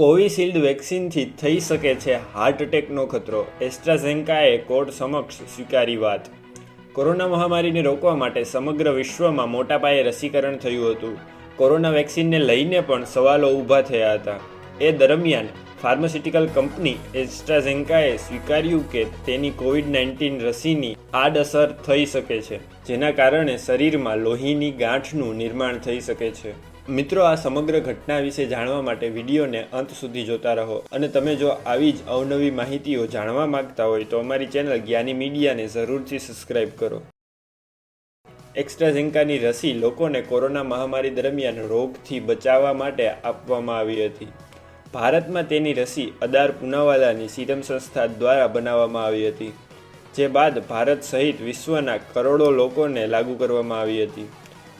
Covishield વેક્સિનથી થઈ શકે છે હાર્ટ એટેકનો ખતરો. એસ્ટ્રાઝેન્કાએ કોર્ટ સમક્ષ સ્વીકારી વાત. કોરોના મહામારીને રોકવા માટે સમગ્ર વિશ્વમાં મોટા પાયે રસીકરણ થયું હતું. કોરોના વેક્સિનને લઈને પણ સવાલો ઊભા થયા હતા. એ દરમિયાન ફાર્માસ્યુટિકલ કંપની એસ્ટ્રાઝેન્કાએ સ્વીકાર્યું કે તેની કોવિડ નાઇન્ટીન રસીની આડઅસર થઈ શકે છે, જેના કારણે શરીરમાં લોહીની ગાંઠનું નિર્માણ થઈ શકે છે. મિત્રો, આ સમગ્ર ઘટના વિશે જાણવા માટે વિડીયોને અંત સુધી જોતા રહો અને તમે જો આવી જ અવનવી માહિતીઓ જાણવા માંગતા હોય તો અમારી ચેનલ જ્ઞાની મીડિયાને જરૂરથી સબસ્ક્રાઇબ કરો. એક્સ્ટ્રાઝેન્કાની રસી લોકોને કોરોના મહામારી દરમિયાન રોગથી બચાવવા માટે આપવામાં આવી હતી. ભારતમાં તેની રસી અદાર પૂનાવાલાની સીરમ સંસ્થા દ્વારા બનાવવામાં આવી હતી, જે બાદ ભારત સહિત વિશ્વના કરોડો લોકોને લાગુ કરવામાં આવી હતી.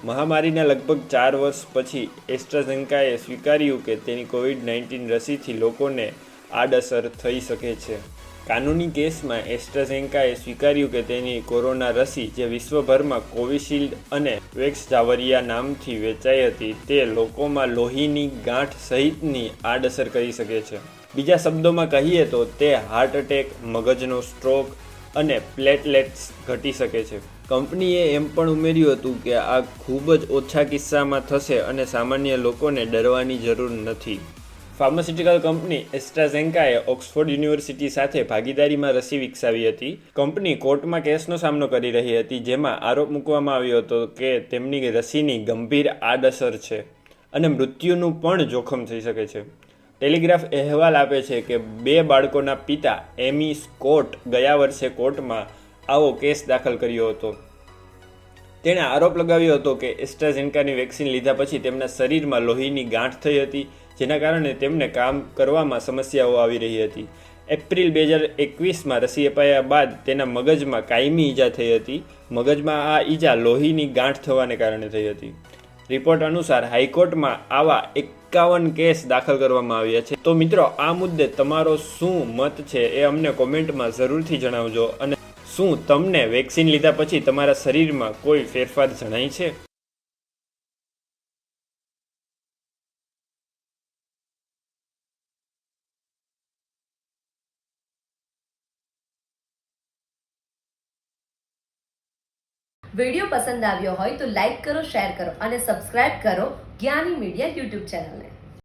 મહામારીના લગભગ ચાર વર્ષ પછી એસ્ટ્રાઝેન્કાએ સ્વીકાર્યું કે તેની કોવિડ નાઇન્ટીન રસીથી લોકોને આડઅસર થઈ શકે છે. કાનૂની કેસમાં એસ્ટ્રાઝેન્કાએ સ્વીકાર્યું કે તેની કોરોના રસી જે વિશ્વભરમાં કોવિશિલ્ડ અને વેક્સ જાવરિયા નામથી વેચાઈ હતી, તે લોકોમાં લોહીની ગાંઠ સહિતની આડઅસર કરી શકે છે. બીજા શબ્દોમાં કહીએ તો તે હાર્ટ એટેક, મગજનો સ્ટ્રોક અને પ્લેટલેટ્સ ઘટી શકે છે. કંપનીએ એમ પણ ઉમેર્યું હતું કે આ ખૂબ જ ઓછા કિસ્સામાં થશે અને સામાન્ય લોકોને ડરવાની જરૂર નથી. ફાર્માસ્યુટિકલ કંપની એસ્ટ્રાઝેન્કાએ ઓક્સફોર્ડ યુનિવર્સિટી સાથે ભાગીદારીમાં રસી વિકસાવી હતી. કંપની કોર્ટમાં કેસનો સામનો કરી રહી હતી, જેમાં આરોપ મૂકવામાં આવ્યો હતો કે તેમની રસીની ગંભીર આડઅસર છે અને મૃત્યુનું પણ જોખમ થઈ શકે છે. ટેલિગ્રાફ અહેવાલ આપે છે કે બે બાળકોના પિતા એમી સ્કોટ ગયા વર્ષે કોર્ટમાં આવો કેસ દાખલ કર્યો હતો. તેણે આરોપ લગાવ્યો હતો કે એસ્ટ્રાઝેન્કાની વેક્સિન લીધા પછી તેમના શરીરમાં લોહીની ગાંઠ થઈ હતી, જેના કારણે તેમને કામ કરવામાં સમસ્યાઓ આવી રહી હતી. એપ્રિલ બે હજાર એકવીસમાં રસી અપાયા બાદ તેના મગજમાં કાયમી ઈજા થઈ હતી. મગજમાં આ ઈજા લોહીની ગાંઠ થવાને કારણે થઈ હતી. રિપોર્ટ અનુસાર હાઈકોર્ટમાં આવા એકાવન કેસ દાખલ કરવામાં આવ્યા છે. તો મિત્રો, આ મુદ્દે તમારો શું મત છે એ અમને કોમેન્ટમાં જરૂરથી જણાવજો અને શું તમને વેક્સિન લીધા પછી તમારા શરીરમાં કોઈ ફેરફાર જણાય છે? વીડિયો પસંદ આવ્યો હોય તો લાઈક કરો, શેર કરો અને સબસ્ક્રાઇબ કરો જ્ઞાની મીડિયા યુટ્યુબ ચેનલને.